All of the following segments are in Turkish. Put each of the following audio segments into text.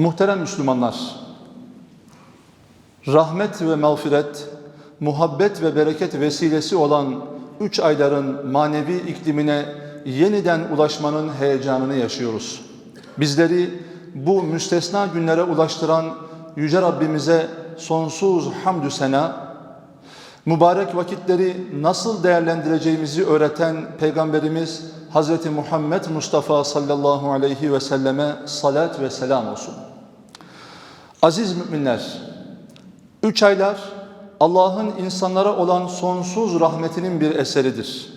Muhterem Müslümanlar, rahmet ve mağfiret, muhabbet ve bereket vesilesi olan üç ayların manevi iklimine yeniden ulaşmanın heyecanını yaşıyoruz. Bizleri bu müstesna günlere ulaştıran Yüce Rabbimize sonsuz hamdü sena, mübarek vakitleri nasıl değerlendireceğimizi öğreten Peygamberimiz Hz. Muhammed Mustafa sallallahu aleyhi ve selleme salat ve selam olsun. Aziz müminler, üç aylar Allah'ın insanlara olan sonsuz rahmetinin bir eseridir.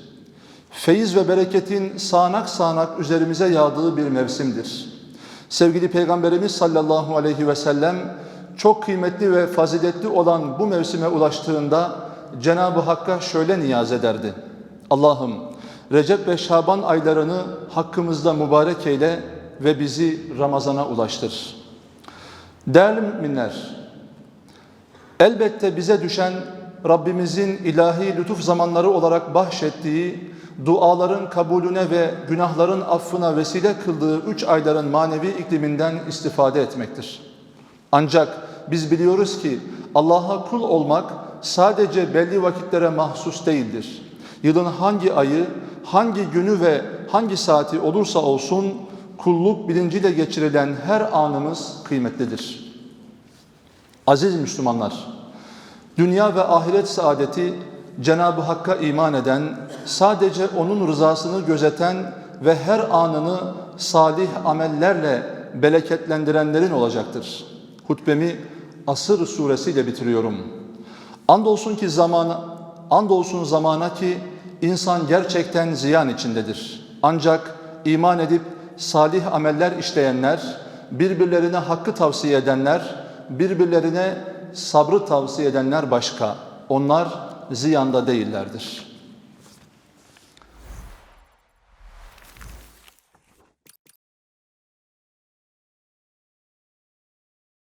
Feyiz ve bereketin sağanak sağanak üzerimize yağdığı bir mevsimdir. Sevgili Peygamberimiz sallallahu aleyhi ve sellem çok kıymetli ve faziletli olan bu mevsime ulaştığında Cenab-ı Hakk'a şöyle niyaz ederdi. Allah'ım Recep ve Şaban aylarını hakkımızda mübarek eyle ve bizi Ramazan'a ulaştır. Değerli müminler, elbette bize düşen Rabbimizin ilahi lütuf zamanları olarak bahşettiği duaların kabulüne ve günahların affına vesile kıldığı üç ayların manevi ikliminden istifade etmektir. Ancak biz biliyoruz ki Allah'a kul olmak sadece belli vakitlere mahsus değildir. Yılın hangi ayı, hangi günü ve hangi saati olursa olsun kulluk bilinciyle geçirilen her anımız kıymetlidir. Aziz Müslümanlar, dünya ve ahiret saadeti Cenab-ı Hakk'a iman eden, sadece O'nun rızasını gözeten ve her anını salih amellerle bereketlendirenlerin olacaktır. Hutbemi Asır suresiyle bitiriyorum. Andolsun ki zamana, andolsun zamana ki insan gerçekten ziyan içindedir. Ancak iman edip salih ameller işleyenler, birbirlerine hakkı tavsiye edenler, birbirlerine sabrı tavsiye edenler başka. Onlar ziyanda değillerdir.